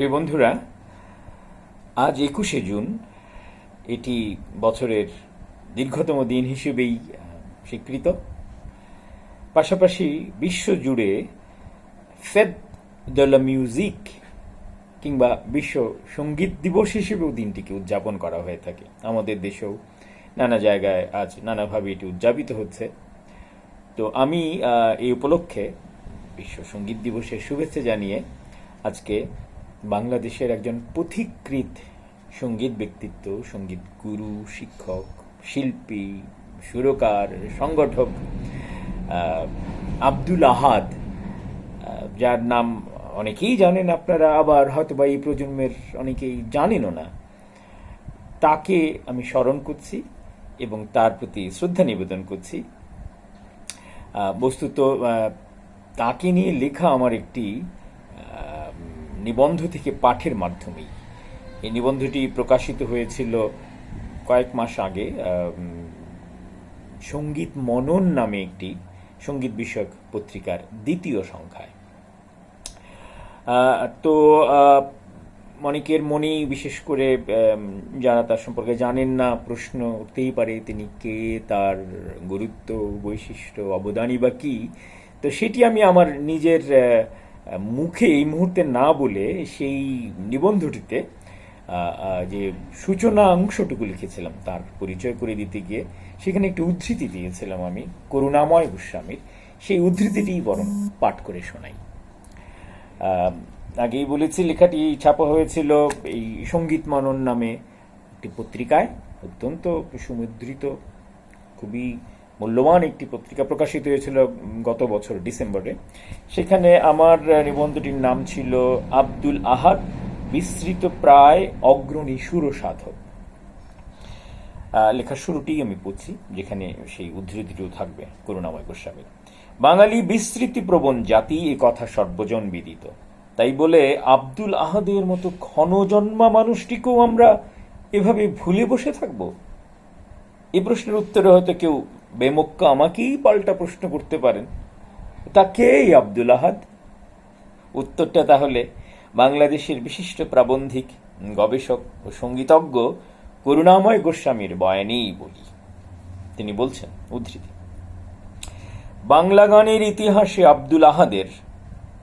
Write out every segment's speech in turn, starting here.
প্রিয় বন্ধুরা, আজ একুশে জুন। এটি বছরের দীর্ঘতম দিন হিসেবেই স্বীকৃত। পাশাপাশি বিশ্বজুড়ে ফেদ la মিউজিক কিংবা বিশ্ব সংগীত দিবস হিসেবেও দিনটিকে উদযাপন করা হয়ে থাকে। আমাদের দেশেও নানা জায়গায় আজ নানাভাবে এটি উদযাপিত হচ্ছে। তো আমি এই উপলক্ষে বিশ্ব সংগীত দিবসের শুভেচ্ছা জানিয়ে আজকে বাংলাদেশের একজন পথিকৃত সংগীত ব্যক্তিত্ব, সংগীত গুরু, শিক্ষক, শিল্পী, সুরকার, সংগঠক আব্দুল আহাদ যার নাম অনেকেই জানেন আপনারা, আবার হয়তো বা এই প্রজন্মের অনেকেই জানেনও না। তাকে আমি স্মরণ করছি এবং তার প্রতি শ্রদ্ধা নিবেদন করছি। বস্তুত তাকে নিয়ে লেখা আমার একটি নিবন্ধ থেকে পাঠের মাধ্যমেই। এই নিবন্ধটি প্রকাশিত হয়েছিল কয়েক মাস আগে সংগীত মনন নামে একটি সংগীত বিষয়ক পত্রিকার দ্বিতীয় সংখ্যায়। তো অনেকের মনেই বিশেষ করে যারা তার সম্পর্কে জানেন না, প্রশ্ন উঠতেই পারে তিনি কে, তার গুরুত্ব, বৈশিষ্ট্য, অবদানই বা কী। তো সেটি আমি আমার নিজের মুখে এই মুহূর্তে না বলে সেই নিবন্ধটিতে যে সূচনা অংশটুকু লিখেছিলাম, তার পরিচয় করে দিতে গিয়ে, সেখানে একটি উদ্ধৃতি দিয়েছিলাম আমি, করুণাময় গোস্বামীর। সেই উদ্ধৃতিটি বরং পাঠ করে শোনাই। আগেই বলেছি, লেখাটি ছাপা হয়েছিল এই সংগীত মনন নামে একটি পত্রিকায়, অত্যন্ত সুমুদ্রিত, খুবই মূল্যবান একটি পত্রিকা প্রকাশিত হয়েছিল গত বছর ডিসেম্বরে। সেখানে আমার নিবন্ধটির নাম ছিল আব্দুল আহাদ বিস্তৃত প্রায় অগ্রণী সুরসাধক। আহ, লেখার শুরুটি আমি পড়ছি যেখানে সেই উদ্ধৃতিটিও থাকবে করুণাময় গোস্বামীর। বাঙালি বিস্তৃতি প্রবণ জাতি এ কথা সর্বজন বিদিত। তাই বলে আব্দুল আহাদের মতো ক্ষণজন্মা মানুষটিকেও আমরা এভাবে ভুলে বসে থাকব? এ প্রশ্নের উত্তরে হয়তো কেউ বেমক্কা আমাকেই পাল্টা প্রশ্ন করতে পারেন। তা কে এই আব্দুল আহাদ? উত্তরটা তাহলে বাংলাদেশের বিশিষ্ট প্রাবন্ধিক, গবেষক ও সঙ্গীতজ্ঞ করুণাময় গোস্বামীর বয়ানেই বলি। তিনি বলছেন, উদ্ধৃতি বাংলা গানের ইতিহাসে আব্দুল আহাদের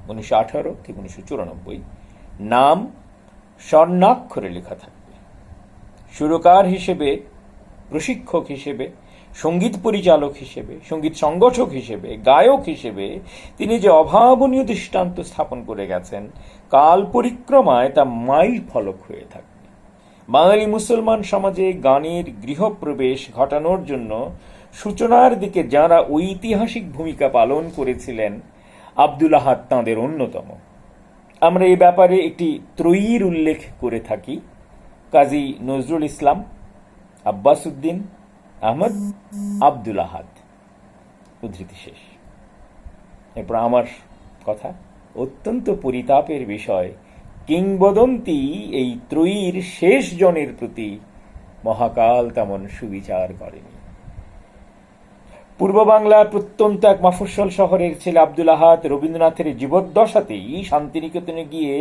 উনিশশো আঠারো থেকে উনিশশো চুরানব্বই নাম স্বর্ণাক্ষরে লেখা থাকবে। সুরকার হিসেবে, প্রশিক্ষক হিসেবে সংগীত পরিচালক হিসেবে, সংগীত সংগঠক হিসেবে, গায়ক হিসেবে তিনি যে অভাবনীয় দৃষ্টান্ত স্থাপন করে গেছেন, কাল পরিক্রমায় তা মাইল ফলক হয়ে থাকে। বাঙালি মুসলমান সমাজে গানের গৃহপ্রবেশ ঘটানোর জন্য সূচনার দিকে যারা ঐতিহাসিক ভূমিকা পালন করেছিলেন, আব্দুল আহাদ তাঁদের অন্যতম। আমরা এই ব্যাপারে একটি ত্রয়ীর উল্লেখ করে থাকি। কাজী নজরুল ইসলাম আব্বাস উদ্দিন আহমদ আব্দুল আহাদ। উদ্ধৃতি শেষ। এরপর আমার কথা, অত্যন্ত পরিতাপের বিষয়, কিংবদন্তি এই ত্রয়ীর শেষ জনের প্রতি মহাকাল তেমন সুবিচার করেনি। পূর্ব বাংলার প্রত্যন্ত এক মফস্বল শহরের ছেলে আব্দুল আহাদ রবীন্দ্রনাথের জীবদ্দশাতেই শান্তিনিকেতনে গিয়ে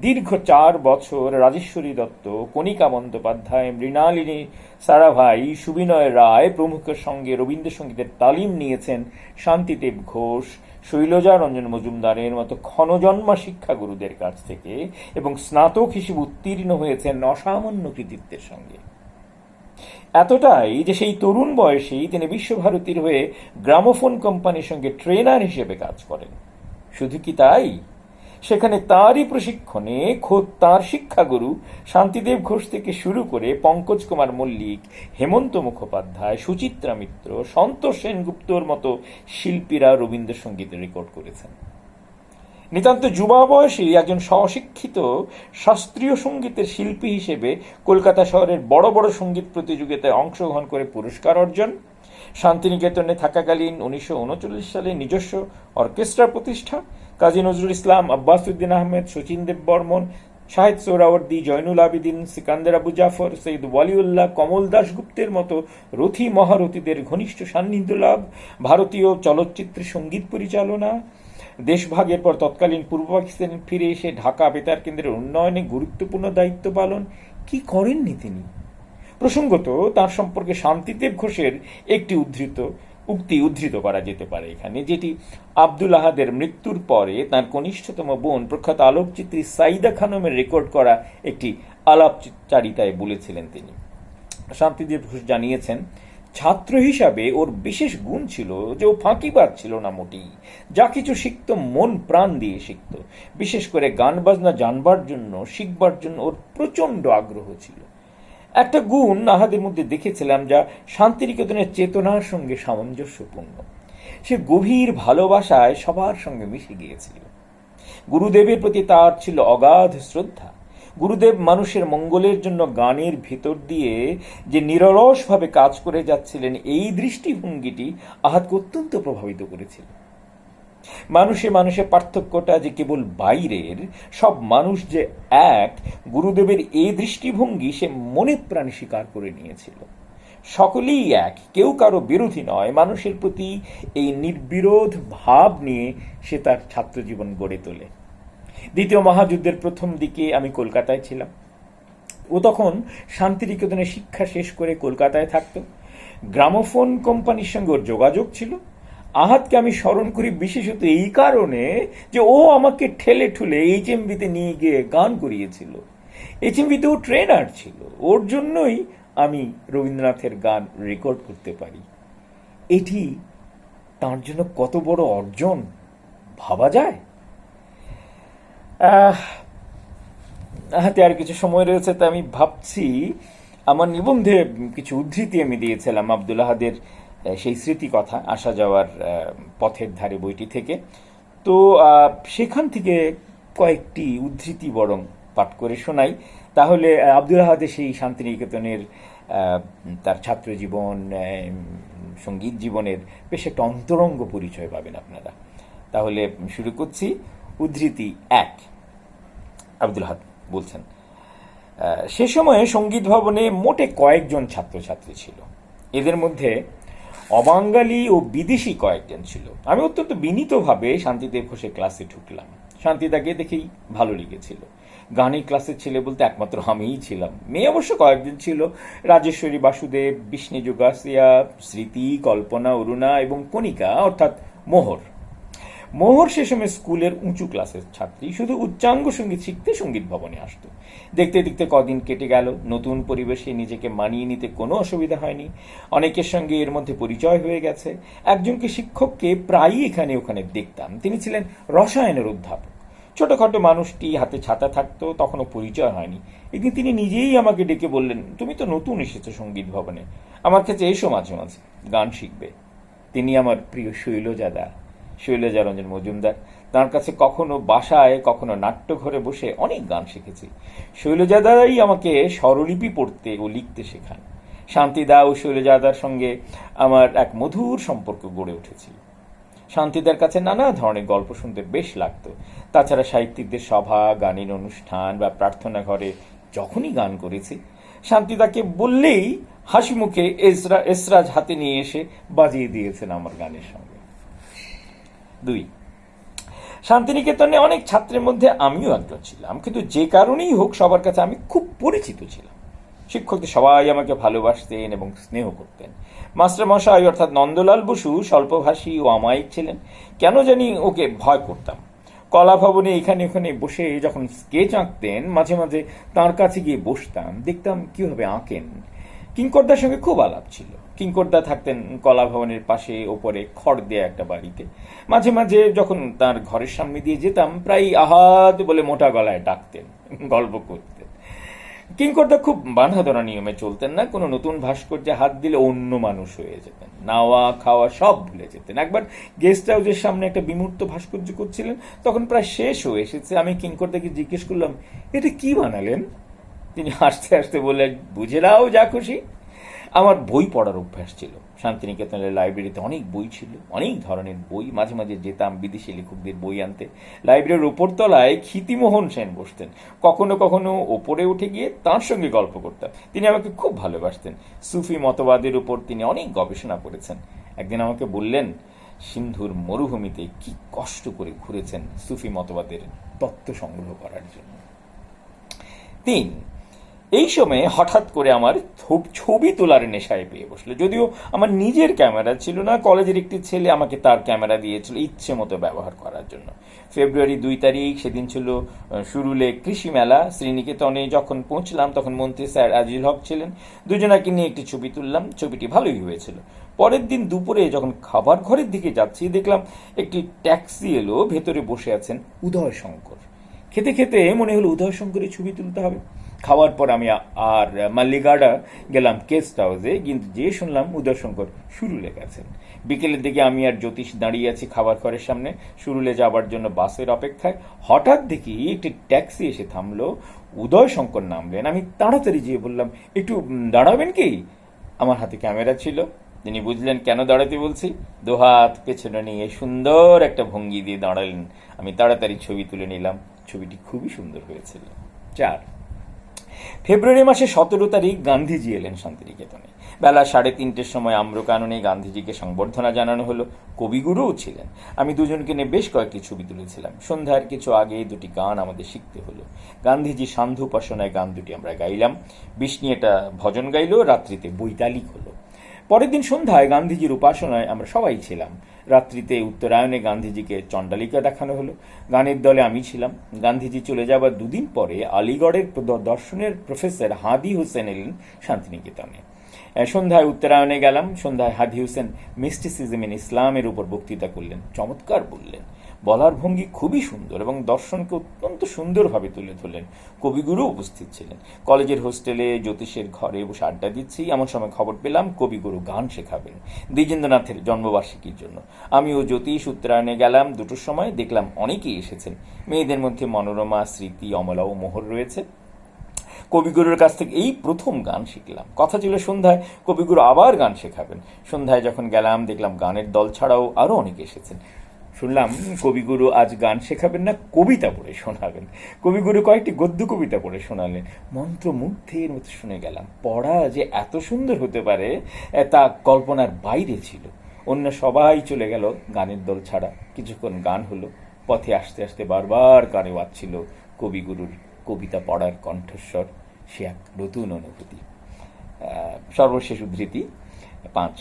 দীর্ঘ চার বছর রাজেশ্বরী দত্ত, কণিকা বন্দ্যোপাধ্যায়, মৃণালিনী সারাভাই, সুবিনয় রায় প্রমুখের সঙ্গে রবীন্দ্রসঙ্গীতের তালিম নিয়েছেন শান্তিদেব ঘোষ শৈলজা রঞ্জন মজুমদারের মতো ক্ষণজন্মা শিক্ষাগুরুদের কাছ থেকে এবং স্নাতক হিসেবে উত্তীর্ণ হয়েছেন অসামান্য কৃতিত্বের সঙ্গে। এতটাই যে সেই তরুণ বয়সেই তিনি বিশ্বভারতীর হয়ে গ্রামোফোন কোম্পানির সঙ্গে ট্রেনার হিসেবে কাজ করেন। শুধু কি তাই? সেখানে তারই প্রশিক্ষণে খোদ তার শিক্ষাগুরু শান্তিদেব ঘোষ থেকে শুরু করে পঙ্কজ কুমার মল্লিক, হেমন্ত মুখোপাধ্যায়, সুচিত্রা মিত্র, সন্তোষ সেনগুপ্তর মতো শিল্পীরা রবীন্দ্রসঙ্গীত রেকর্ড করেছেন। নিতান্ত যুবা বয়সী একজন স্বশিক্ষিত শাস্ত্রীয় সঙ্গীতের শিল্পী হিসেবে কলকাতা শহরের বড় বড় সংগীত প্রতিযোগিতায় অংশগ্রহণ করে পুরস্কার অর্জন। শান্তিনিকেতনে থাকাকালীন উনিশশো উনচল্লিশ সালে নিজস্ব অর্কেস্ট্রা প্রতিষ্ঠা। কাজী নজরুল ইসলাম, আব্বাস উদ্দিন আহমেদ শচীন দেব বর্মন, শাহেদ সোহরাওয়ার্দী, জয়নুল আবিদিন, সিকান্দার আবু জাফর, সৈয়দ ওয়ালিউল্লাহ, কমল দাশগুপ্তের মতো রথী মহারথীদের ঘনিষ্ঠ সান্নিধ্য লাভ। ভারতীয় চলচ্চিত্রে সংগীত পরিচালনা দেশভাগের পর তৎকালীন পূর্ব পাকিস্তানে ফিরে এসে ঢাকা বেতার কেন্দ্রের উন্নয়নে গুরুত্বপূর্ণ দায়িত্ব পালন কি করেননি তিনি? প্রসঙ্গত, তার সম্পর্কে শান্তিদেব ঘোষের একটি উদ্ধৃত, উক্তি উদ্ধৃত করা যেতে পারে এখানে, যেটি আব্দুল আহাদের মৃত্যুর পরে তার কনিষ্ঠতম বোন প্রখ্যাত আলোকচিত্রী সাইদা খানমের রেকর্ড করা একটি আলাপচারিতায় বলেছিলেন তিনি। শান্তিদেব ঘোষ জানিয়েছেন ছাত্র হিসাবে ওর বিশেষ গুণ ছিল যে ও ফাঁকিবাদ ছিল না মোটেই। যা কিছু শিখত, মন প্রাণ দিয়ে শিখত। বিশেষ করে গান বাজনা জানবার জন্য, শিখবার জন্য ওর প্রচণ্ড আগ্রহ ছিল। একটা গুণ আহাদের মধ্যে দেখেছিলাম যা শান্তিনিকেতনের চেতনার সঙ্গে সামঞ্জস্যপূর্ণ। সে গভীর ভালোবাসায় সবার সঙ্গে মিশে গিয়েছিল। গুরুদেবের প্রতি তার ছিল অগাধ শ্রদ্ধা। গুরুদেব মানুষের মঙ্গলের জন্য গানের ভিতর দিয়ে যে নিরলসভাবে কাজ করে যাচ্ছিলেন, এই দৃষ্টিভঙ্গিটি আহাতকে অত্যন্ত প্রভাবিত করেছিল। মানুষে মানুষে পার্থক্যটা যে কেবল বাইরের, সব মানুষ যে এক, গুরুদেবের এই দৃষ্টিভঙ্গি সে মনে প্রাণে স্বীকার করে নিয়েছিল। সকলেই এক, কেউ কারও বিরোধী নয়। মানুষের প্রতি এই নির্বিরোধ ভাব নিয়ে সে তার ছাত্র জীবন গড়ে তোলে। দ্বিতীয় মহাযুদ্ধের প্রথম দিকে আমি কলকাতায় ছিলাম। ও তখন শান্তিনিকেতনে শিক্ষা শেষ করে কলকাতায় থাকতো। গ্রামোফোন কোম্পানির সঙ্গে ওর যোগাযোগ ছিল। আহাতকে আমি স্মরণ করি বিশেষত এই কারণে যে ও আমাকে ঠেলে ঠুলে এইচ এমবিতে নিয়ে গিয়ে গান করিয়েছিল। এইচ এমবিতে ও ট্রেনার ছিল। ওর জন্যই আমি রবীন্দ্রনাথের গান রেকর্ড করতে পারি। এটি তার জন্য কত বড় অর্জন, ভাবা যায়? হাতে আর কিছু সময় রয়েছে, তা আমি ভাবছি, আমার নিবন্ধে কিছু উদ্ধৃতি আমি দিয়েছিলাম আব্দুল আহাদের সেই স্মৃতি কথা আসা যাওয়ার পথের ধারে বইটি থেকে। তো সেখান থেকে কয়েকটি উদ্ধৃতি বরং পাঠ করে শোনাই। তাহলে আব্দুল আহাদের সেই শান্তিনিকেতনের তার ছাত্র জীবন সংগীত জীবনের বেশ একটা অন্তরঙ্গ পরিচয় পাবেন আপনারা। তাহলে শুরু করছি। উদ্ধৃতি এক, আব্দুল হাদ বলছেন সে সময়ে সংগীত ভবনে মোটে কয়েকজন ছাত্রছাত্রী ছিল। এদের মধ্যে অবাঙ্গালি ও বিদেশি কয়েকজন ছিল। আমি অত্যন্ত বিনীতভাবে শান্তিদেব ঘোষের ক্লাসে ঢুকলাম। শান্তিদাকে দেখেই ভালো লেগেছিল। গানের ক্লাসের ছেলে বলতে একমাত্র আমিই ছিলাম। মেয়ে অবশ্য কয়েকজন ছিল। রাজেশ্বরী বাসুদেব বিষ্ণু যোগাসিয়া স্মৃতি, কল্পনা, অরুণা এবং কণিকা, অর্থাৎ মোহর। মোহর সে সময় স্কুলের উঁচু ক্লাসের ছাত্রী। শুধু উচ্চাঙ্গ সংগীত শিখতে সংগীত ভবনে আসতো। দেখতে দেখতে কদিন কেটে গেল। নতুন পরিবেশে নিজেকে মানিয়ে নিতে কোনো অসুবিধা হয়নি। অনেকের সঙ্গে এর মধ্যে পরিচয় হয়ে গেছে। একজনকে শিক্ষককে প্রায়ই এখানে ওখানে দেখতাম। তিনি ছিলেন রসায়নের অধ্যাপক। ছোটখাটো মানুষটি হাতে ছাতা থাকতো, তখনও পরিচয় হয়নি। একদিন তিনি নিজেই আমাকে ডেকে বললেন, তুমি তো নতুন এসেছ সংগীত ভবনে। আমার কাছে এসো মাঝে মাঝে, গান শিখবে। তিনি আমার প্রিয় শৈলজাদা। শৈলজা রঞ্জন মজুমদার। তার কাছে কখনো বাসায়, কখনো নাট্যঘরে বসে অনেক গান শিখেছি। শৈলজাদাই আমাকে স্বরলিপি পড়তে ও লিখতে শেখান। শান্তিদা ও শৈলজাদার সঙ্গে আমার এক মধুর সম্পর্ক গড়ে উঠেছিল। শান্তিদার কাছে নানা ধরনের গল্প শুনতে বেশ লাগতো। তাছাড়া সাহিত্যিকদের সভা, গানের অনুষ্ঠান বা প্রার্থনা ঘরে যখনই গান করেছি শান্তিদাকে বললেই হাসি মুখে এসরা এসরাজ হাতে নিয়ে এসে বাজিয়ে দিয়েছেন আমার গানের সঙ্গে। দুই। শান্তিনিকেতনে অনেক ছাত্রের মধ্যে আমিও একজন ছিলাম, কিন্তু যে কারণেই হোক সবার কাছে আমি খুব পরিচিত ছিলাম। শিক্ষকদের সবাই আমাকে ভালোবাসতেন এবং স্নেহ করতেন। মাস্টারমশাই অর্থাৎ নন্দলাল বসু স্বল্পভাষী ও আমায়িক ছিলেন। কেন জানি ওকে ভয় করতাম। কলা ভবনে এখানে ওখানে বসে যখন স্কেচ আঁকতেন, মাঝে মাঝে তার কাছে গিয়ে বসতাম, দেখতাম কীভাবে আঁকেন। কিঙ্করদার সঙ্গে খুব আলাপ ছিল। কিঙ্করদা থাকতেন কলা ভবনের পাশে, ওপরে খড় দেয়া একটা বাড়িতে। মাঝে মাঝে যখন তার ঘরের সামনে দিয়ে যেতাম প্রায় আহাদ বলে মোটা গলায় ডাকতেন, গল্প করতেন। কিঙ্করদা খুব বাঁধা ধরা নিয়মে চলতেন না, কোনো নতুন ভাস্কর্যে হাত দিলে অন্য মানুষ হয়ে যেতেন। নাওয়া, খাওয়া সব ভুলে যেতেন। একবার গেস্ট হাউসের সামনে একটা বিমূর্ত ভাস্কর্য করছিলেন, তখন প্রায় শেষ হয়ে এসেছে। আমি কিঙ্করদাকে জিজ্ঞেস করলাম, এটা কি বানালেন? তিনি হাসতে হাসতে বললেন, বুঝে নাও যা খুশি। আমার বই পড়ার অভ্যাস ছিল। শান্তিনিকেতনের লাইব্রেরিতে অনেক বই ছিল, অনেক ধরনের বই। মাঝে মাঝে যেতাম বিদেশি লেখকদের বই আনতে। লাইব্রেরির ওপর তলায় ক্ষিতিমোহন সেন বসতেন। কখনো কখনো ওপরে উঠে গিয়ে তার সঙ্গে গল্প করতাম। তিনি আমাকে খুব ভালোবাসতেন। সুফি মতবাদের উপর তিনি অনেক গবেষণা করেছেন। একদিন আমাকে বললেন, সিন্ধুর মরুভূমিতে কি কষ্ট করে ঘুরেছেন সুফি মতবাদের তত্ত্ব সংগ্রহ করার জন্য? তিন এই সময়ে হঠাৎ করে আমার ছবি তোলার নেশায় পেয়ে বসল। যদিও আমার নিজের ক্যামেরা ছিল না, কলেজের একটি ছেলে আমাকে তার ক্যামেরা দিয়েছিল ইচ্ছে মতো ব্যবহার করার জন্য। ফেব্রুয়ারি দুই তারিখ, সেদিন ছিল শুরুলে কৃষি মেলা। শ্রীনিকেতনে যখন পৌঁছলাম, তখন মন্ত্রী স্যার আজিল হক ছিলেন। দুজনাকে নিয়ে একটি ছবি তুললাম। ছবিটি ভালোই হয়েছিল। পরের দিন দুপুরে যখন খাবার ঘরের দিকে যাচ্ছি, দেখলাম একটি ট্যাক্সি এলো, ভেতরে বসে আছেন উদয় শঙ্কর। খেতে খেতে মনে হলো উদয় শঙ্করের ছবি তুলতে হবে। খাওয়ার পর আমি আর মাল্লিগার্ডা গেলাম কেস্ট হাউসে কিন্তু যে শুনলাম উদয়শঙ্কর সুরুলে গেছেন। বিকেলের দিকে আমি আর জ্যোতিষ দাঁড়িয়ে আছি খাবার ঘরের সামনে। সুরুলে যাবার জন্য বাসের অপেক্ষায় হঠাৎ দেখি একটি ট্যাক্সি এসে থামলো। উদয় শঙ্কর নামলেন। আমি তাড়াতাড়ি যেয়ে বললাম, একটু দাঁড়াবেন কি? আমার হাতে ক্যামেরা ছিল। তিনি বুঝলেন, কেন দাঁড়াতে বলছি? দুহাত পেছনে নিয়ে সুন্দর একটা ভঙ্গি দিয়ে দাঁড়ালেন। আমি তাড়াতাড়ি ছবি তুলে নিলাম। ছবিটি খুবই সুন্দর হয়েছিল। চার ফেব্রুয়ারি মাসে সতেরো তারিখ গান্ধীজি এলেন শান্তিনিকেতনে। বেলা সাড়ে তিনটের সময় আম্রকাননে গান্ধীজিকে সংবর্ধনা জানানো হলো। কবিগুরুও ছিলেন। আমি দুজনকে নিয়ে বেশ কয়েকটি ছবি তুলেছিলাম। সন্ধ্যার কিছু আগে দুটি গান আমাদের শিখতে হলো। গান্ধীজি সান্ধ্য উপাসনায় গান দুটি আমরা গাইলাম। বিষ্ণু এটা ভজন গাইল, রাত্রিতে বৈতালিক হলো। পরের দিন সন্ধ্যায় গান্ধীজির উপাসনায় আমরা সবাই ছিলাম। রাত্রিতে উত্তরায়ণে গান্ধীজিকে চণ্ডালিকা দেখানো হলো। গানের দলে আমি ছিলাম। গান্ধীজি চলে যাবার দুদিন পরে আলিগড়ের দর্শনের প্রফেসর হাদি হোসেন এলেন শান্তিনিকেতনে। সন্ধ্যায় উত্তরায়ণে গেলাম। সন্ধ্যায় হাদি হোসেন মিস্টিসিজম ইন ইসলামের উপর বক্তৃতা করলেন। চমৎকার বললেন। বলার ভঙ্গি খুবই সুন্দর এবং দর্শনকে অত্যন্ত সুন্দরভাবে তুলে ধরলেন। কবিগুরু উপস্থিত ছিলেন। কলেজের হোস্টেলে, জ্যোতিষের ঘরে বসে আড্ডা দিচ্ছি। এমন সময় খবর পেলাম, কবিগুরু গান শেখাবেন দ্বিজেন্দ্রনাথের জন্মবার্ষিকীর জন্য। আমি ও জ্যোতিষ উত্তরায়ণে গেলাম। দুটোর সময় দেখলাম অনেকেই এসেছেন। মেয়েদের মধ্যে মনোরমা, স্মৃতি, অমলা ও মোহর রয়েছে। কবিগুরুর কাছ থেকে এই প্রথম গান শিখলাম। কথা ছিল সন্ধ্যায়, কবিগুরু আবার গান শেখাবেন। সন্ধ্যায় যখন গেলাম, দেখলাম গানের দল ছাড়াও আরও অনেকে এসেছেন। শুনলাম কবিগুরু আজ গান শেখাবেন না, কবিতা পড়ে শোনাবেন। কবিগুরু কয়েকটি গদ্য কবিতা পড়ে শোনালেন। মন্ত্রমুগ্ধের মতো শুনে গেলাম, পড়া যে এত সুন্দর হতে পারে তা কল্পনার বাইরে ছিল। অন্য সবাই চলে গেল গানের দল ছাড়া। কিছুক্ষণ গান হলো, পথে আসতে আসতে বারবার কানে বাজছিল কবিগুরুর কবিতা পড়ার কণ্ঠস্বর। সে এক নতুন অনুভূতি। সর্বশেষ উদ্ধৃতি, পাঁচ।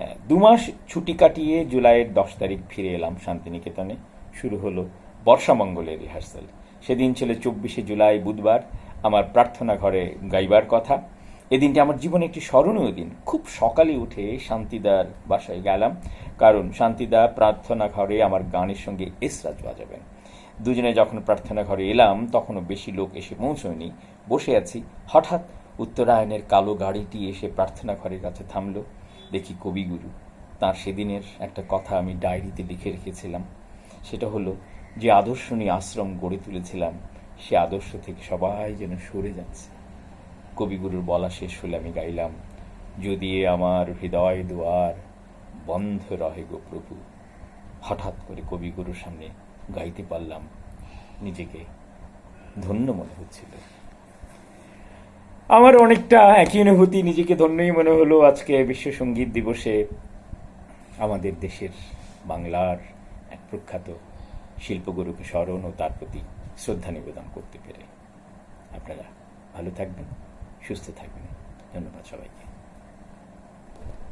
আহ, দু মাস ছুটি কাটিয়ে জুলাইয়ের দশ তারিখ ফিরে এলাম শান্তিনিকেতনে। শুরু হলো বর্ষামঙ্গলের রিহার্সাল। সেদিন ছিল চব্বিশে জুলাই বুধবার। আমার প্রার্থনা ঘরে গাইবার কথা। এদিনটি আমার জীবনে একটি স্মরণীয় দিন। খুব সকালে উঠে শান্তিদার বাসায় গেলাম কারণ শান্তিদা প্রার্থনা ঘরে আমার গানের সঙ্গে এসরাজ বাজাবেন। দুজনে যখন প্রার্থনা ঘরে এলাম তখনও বেশি লোক এসে পৌঁছয়নি। বসে আছি। হঠাৎ উত্তরায়ণের কালো গাড়িটি এসে প্রার্থনা ঘরের কাছে থামলো। দেখি কবিগুরু। তার সেদিনের একটা কথা আমি ডায়েরিতে লিখে রেখেছিলাম। সেটা হলো, যে আদর্শ নিয়ে আশ্রম গড়ে তুলেছিলাম, সে আদর্শ থেকে সবাই যেন সরে যাচ্ছে। কবিগুরুর বলা শেষ হলে আমি গাইলাম, যদি আমার হৃদয় দুয়ার বন্ধ রহে গো প্রভু। হঠাৎ করে কবিগুরুর সামনে গাইতে পারলাম, নিজেকে ধন্য মনে হচ্ছিল। আমার অনেকটা একই অনুভূতি নিজেকে ধন্যই মনে হলো আজকে বিশ্ব সংগীত দিবসে আমাদের দেশের বাংলার এক প্রখ্যাত শিল্পগুরুকে স্মরণ ও তার প্রতি শ্রদ্ধা নিবেদন করতে পেরে। আপনারা ভালো থাকবেন, সুস্থ থাকবেন। ধন্যবাদ সবাইকে।